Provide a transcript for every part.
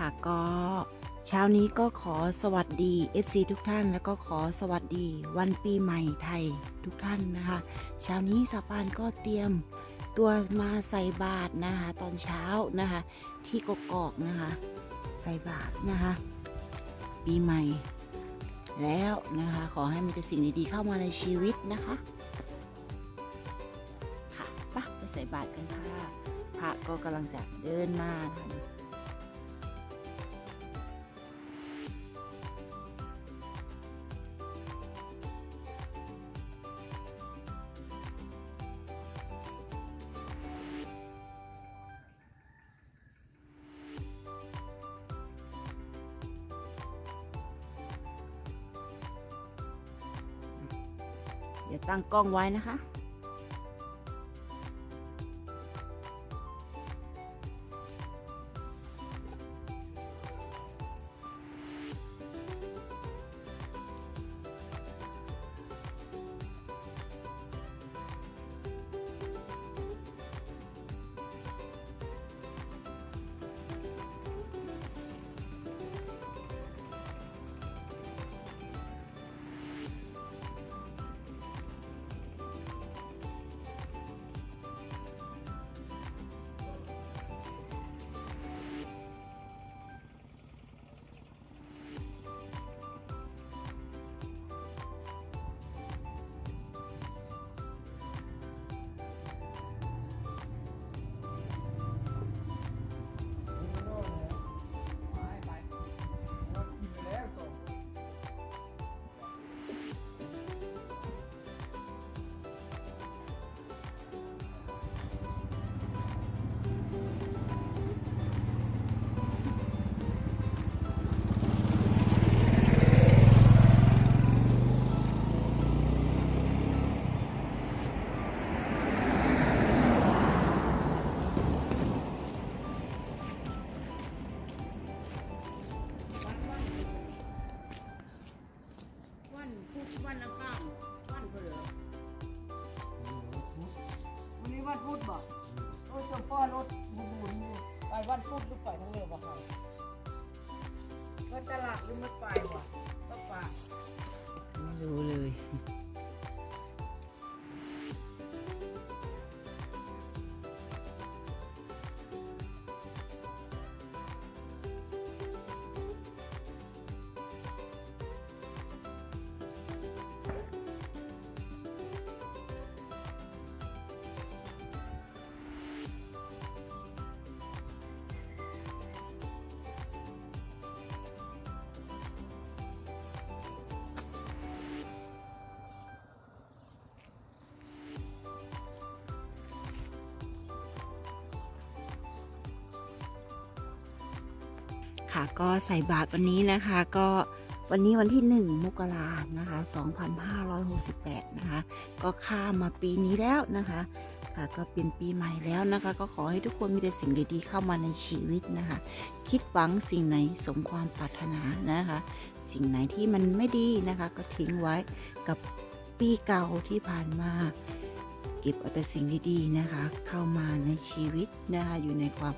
ค่ะก็เช้านี้ก็ขอสวัสดี FC ทุกท่าน แล้วก็ขอสวัสดีวันปีใหม่ไทยทุกท่านนะคะ เช้านี้สาปานก็เตรียมตัวมาใส่บาตรนะคะ ตอนเช้านะคะ ที่กกอกนะคะ ใส่บาตรนะคะ ปีใหม่ แล้วนะคะ ขอให้มีแต่สิ่งดีๆเข้ามาในชีวิตนะคะ ค่ะไปะไปใส่บาตรกันค่ะพระก็กำลังจะเดินมานะคะ เดี๋ยวตั้งกล้องไว้นะคะ Mm-hmm. ก็ใส่บาตรวันนี้นะคะ ก็วันนี้วันที่ 1 มกรานะคะ 2568 นะคะ ก็ข้ามมาปีนี้แล้วนะคะ ค่ะ ก็เป็นปีใหม่แล้วนะคะ ก็ขอให้ทุกคนมีแต่สิ่งดีๆเข้ามาในชีวิตนะคะ คิดหวังสิ่งไหนสมความปรารถนานะคะ สิ่งไหนที่มันไม่ดีนะคะ ก็ทิ้งไว้กับปีเก่าที่ผ่านมาเก็บเอาแต่สิ่งดีๆนะคะ เข้ามาในชีวิตนะคะ อยู่ในความ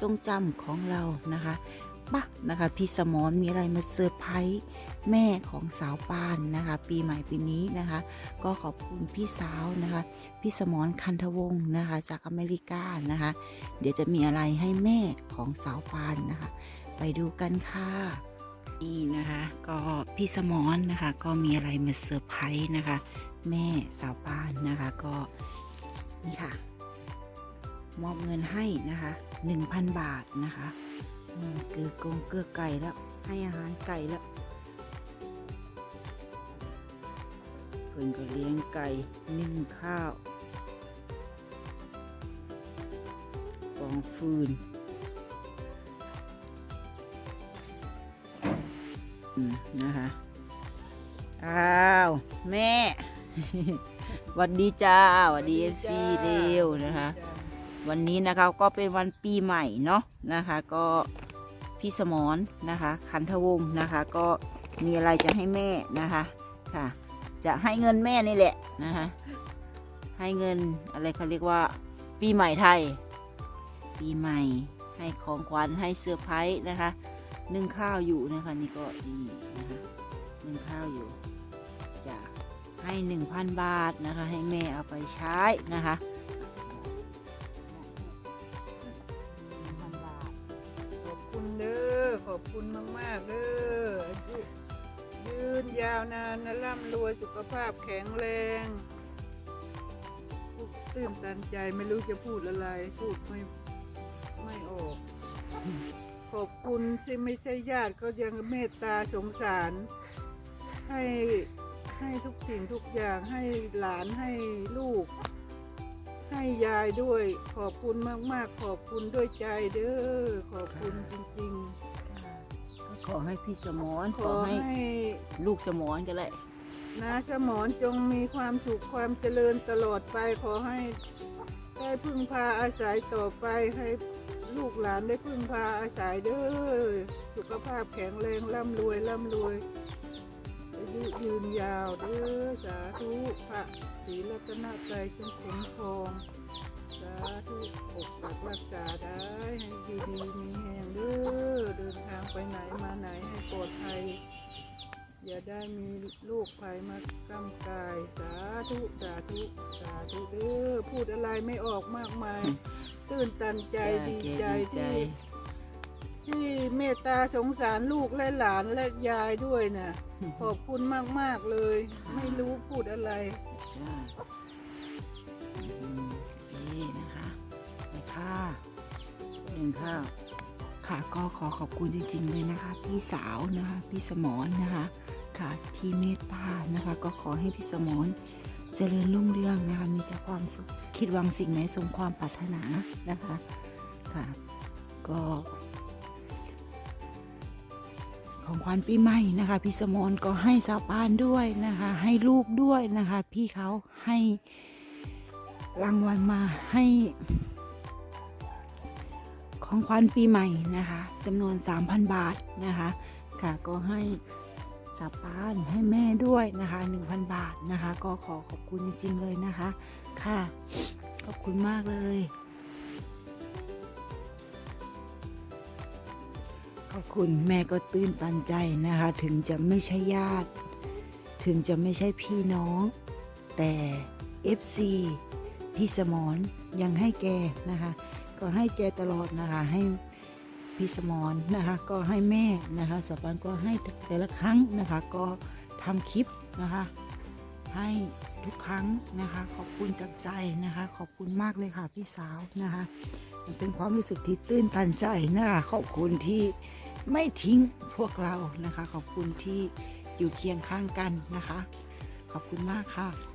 ทรงจำของเรานะคะ ปะนะคะ พี่สมอนมีอะไรมาเซอร์ไพรส์แม่ของสาวปานนะคะ ปีใหม่ปีนี้นะคะ ก็ขอบคุณพี่สาวนะคะ พี่สมรคันธวงศ์นะคะ จากอเมริกานะคะ เดี๋ยวจะมีอะไรให้แม่ของสาวปานนะคะ ไปดูกันค่ะนี่นะคะก็พี่สมรนนะคะก็มีอะไรมาเซอร์ไพรส์นะคะ แม่สาวปานนะคะก็นี่ค่ะ มอบเงินให้นะคะ 1,000 บาทนะคะ เกลือกงเกลือไก่แล้ว ให้อาหารไก่แล้วเพิ่นก็เลี้ยงไก่นึ่งข้าวกองฟืนอืมนะคะอ้าว แม่หวัสดีจ้าหวัสดีเอฟซีเร็วนะคะ วันนี้นะคะก็เป็นวันปีใหม่เนาะนะคะ ก็พี่สมรนะคะคันธวงศ์นะคะ ก็มีอะไรจะให้แม่นะคะค่ะ จะให้เงินแม่นี่แหละนะคะให้เงินอะไรเขาเรียกว่า ปีใหม่ไทย ปีใหม่ให้ของขวัญให้เซอร์ไพรส์นะคะนึ่งข้าวอยู่นะคะนี่ก็นี่นะคะนึ่งข้าวอยู่จะให้หนึ่งพันบาทนะคะ ให้แม่เอาไปใช้นะคะ อขอบคุณมากๆเด้ออายุยืนยาวนานนะร่ำรวยสุขภาพแข็งแรงตื่นตันใจไม่รู้จะพูดอะไร พูดไม่ไม่ออก ขอบคุณที่ไม่ใช่ญาติก็ยังเมตตาสงสาร ให้ให้ทุกสิ่งทุกอย่างให้หลานให้ลูก ให้ยายด้วย ขอบคุณมาก ๆ ขอบคุณด้วยใจเด้อขอบคุณจริงก็ข อให้พี่สมรๆขขออให้ให้ลูกสมรกันเลยนาสมอนจงมีความสุขความเจริญตลอดไป ขอให้ได้พึ่งพาอาศัยต่อไปให้ลูกหลานได้พึ่งพาอาศัยเด้อสุขภาพแข็งแรงร่ำรวยร่ำรวยอายุยืนยาวเด้อสาธุพระศรีรัตนตรัยจงคุ้มครองสาธุปกปักรักษาได้ให้ดีดีๆมี อย่าได้มีลูกภัยมากำกาย สาธุ สาธุ สาธุเด้อพูดอะไรไม่ออกมากมาย ตื่นตันใจดีใจที่ที่เมตตาสงสารลูกและหลานและยายด้วยนะขอบคุณมาก ๆ เลย ไม่รู้พูดอะไรจ้าอืมนี่นะคะไปค่ะหนึ่งข้าวค่ะก็ขอขอบคุณจริงๆเลยนะคะ พี่สาวนะคะ พี่สมรนะคะ ค่ะที่เมตตานะคะ ก็ขอให้พี่สมรเจริญรุ่งเรืองนะคะมีแต่ความสุขคิดหวังสิ่งไหนสมความปรารถนานะคะค่ะก็ของขวัญปีใหม่นะคะ พี่สมรก็ให้สาวปานด้วยนะคะ ให้ลูกด้วยนะคะ พี่เขาให้รางวัลมาให้ของขวัญปีใหม่นะคะจำนวน 3,000 บาทนะคะ ค่ะก็ให้ สาวปานให้แม่ด้วยนะคะ 1,000 บาทนะคะ ก็ขอขอบคุณจริงๆเลยนะคะ ค่ะ ขอบคุณมากเลย ขอบคุณแม่ก็ตื้นตันใจนะคะ ถึงจะไม่ใช่ญาติ ถึงจะไม่ใช่พี่น้อง แต่ FC พี่สมรยังให้แกนะคะ ก็ให้แกตลอดนะคะให้ พี่สมรนนะคะก็ให้แม่นะคะสปันก็ให้แต่ละครั้งนะคะ ก็ทำคลิปนะคะ ให้ทุกครั้งนะคะ ขอบคุณจากใจนะคะ ขอบคุณมากเลยค่ะพี่สาวนะคะมันเป็นความรู้สึกที่ตื้นตันใจนะคะขอบคุณที่ไม่ทิ้งพวกเรานะคะ ขอบคุณที่อยู่เคียงข้างกันนะคะ ขอบคุณมากค่ะ